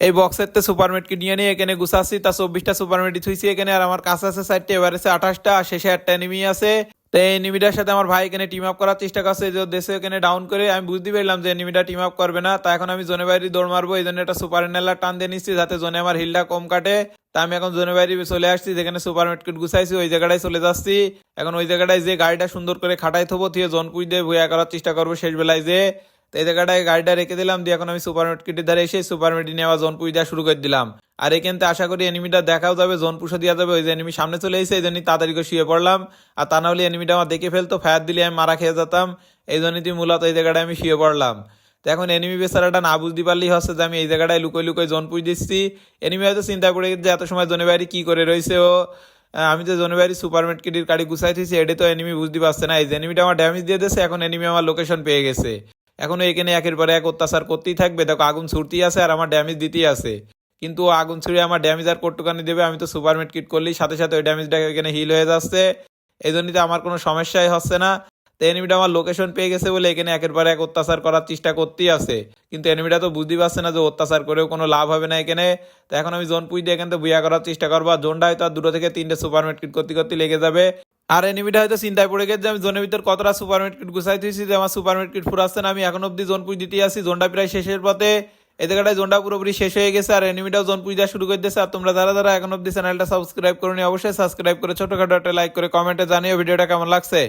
এই বক্সের তে সুপার মেটকে নিয়ে নিয়ে এখানে গুছাচ্ছি? তা চব্বিশটা সুপার মেটই থুইছি এখানে আর আমার কাছে আছে চারটে, এবার আছে আঠাশটা, আর শেষে একটা এনিমি আছে। তো এই এনিমিটার সাথে আমার ভাই এখানে টিম আপ করার চেষ্টা করছে, যে দেশে এখানে ডাউন করে। আমি বুঝতে পারলাম যে এনিমিটা টিম আপ করবে না। তা এখন আমি জোনে বাইরে দৌড় মারবো, এই জন্য একটা সুপার নেলার টান দিয়ে নিচ্ছি, যাতে জোনে আমার হিলটা কম কাটে। তা আমি এখন জোনে বাইরে চলে আসছি, যেখানে সুপার মেটকিট গুছাইছি, ওই জায়গাটায় চলে যাচ্ছি। এখন ওই জায়গাটায় যে গাড়িটা সুন্দর করে খাটাই থবো দিয়ে জোন পুই দিয়ে ভুয়া করার চেষ্টা করব শেষ বেলায় যে। তো এই জায়গাটায় গাড়িটা রেখে দিলাম, দিয়ে এখন আমি সুপার মার্কেটের ধারে এসে সুপার মেটি নেওয়া জোন পুই দেওয়া শুরু করে দিলাম। আর এখান আশা করি এনিমিটা দেখাও যাবে, জোন পুষো দেওয়া যাবে, ওই যে এনিমি সামনে চলে এসেছে, এই জন্যই তাড়াতাড়ি করে শুয়ে পড়লাম। আর তা না হলে এনিমিটা আমার দেখে ফেলতো ফায়ার দিলে আমি মারা খেয়ে যেতাম, এই জন্যই তুই মূলত এই জায়গাটায় আমি শুয়ে পড়লাম। তো এখন এনিমি বেচারাটা না বুঝতে পারলেই হচ্ছে যে আমি এই জায়গাটায় লুকোই লুকোই জোন পুই দিচ্ছি। এনিমি হয়তো চিন্তা করে যে এত সময় জোনে বাইরে কি করে রয়েছে ও। আমি তো জনবাড়ি সুপার মার্কেটের গাড়ি গুছাইতেছি এটা তো এনিমি বুঝতে পারছে না। এই যে এনিমিটা আমার ড্যামেজ দিয়ে দিয়েছে, এখন এনিমি আমার লোকেশন পেয়ে গেছে। এখনও এখানে একের পরে এক অত্যাচার করতেই থাকবে। দেখো, আগুন ছুটতেই আছে আর আমার ড্যামেজ দিতেই আছে। কিন্তু আগুন ছুড়ে আমার ড্যামেজ আর কটুকানি দেবে আমি তো সুপার কিট করলেই সাথে সাথে ওই ড্যামেজটা এখানে হিল হয়ে যাচ্ছে। এই জন্যই তো আমার কোনো সমস্যাই হচ্ছে না। তো এনিমিটা আমার লোকেশন পেয়ে গেছে বলে এখানে একের পরে এক অত্যাচার করার চেষ্টা করতেই আছে। কিন্তু এনিমিটা তো বুঝতেই পারছে না যে অত্যাচার করেও কোনো লাভ হবে না এখানে। তো এখন আমি জোন পুই দিয়ে এখান বুয়া করার চেষ্টা করব। আর জোনটা হয়তো আর দুটো থেকে তিনটে সুপার কিট করতে করতে লেগে যাবে। আর এনিমিটা হয়তো চিন্তায় পড়ে গেছে যে আমি জোনের ভিতর কতটা সুপার মার্কেট গুছাই দিয়েছি যে আমার সুপার কিট ফুরাচ্ছে না, আমি এখন অব্দি জোন পুজ দিতে আসি জোনটা প্রায় শেষের পথে। এই জায়গাটায় জোনটা পুরোপুরি শেষ হয়ে গেছে আর এনিমিটাও জোন পুজ দেওয়া শুরু করে দিয়েছে। আর তোমরা যারা যারা এখন অব্দি চ্যানেলটা সাবস্ক্রাইব করো অবশ্যই সাবস্ক্রাইব করে ছোটখাটো একটা লাইক করে কমেন্টে জানিও ভিডিওটা কেমন লাগছে।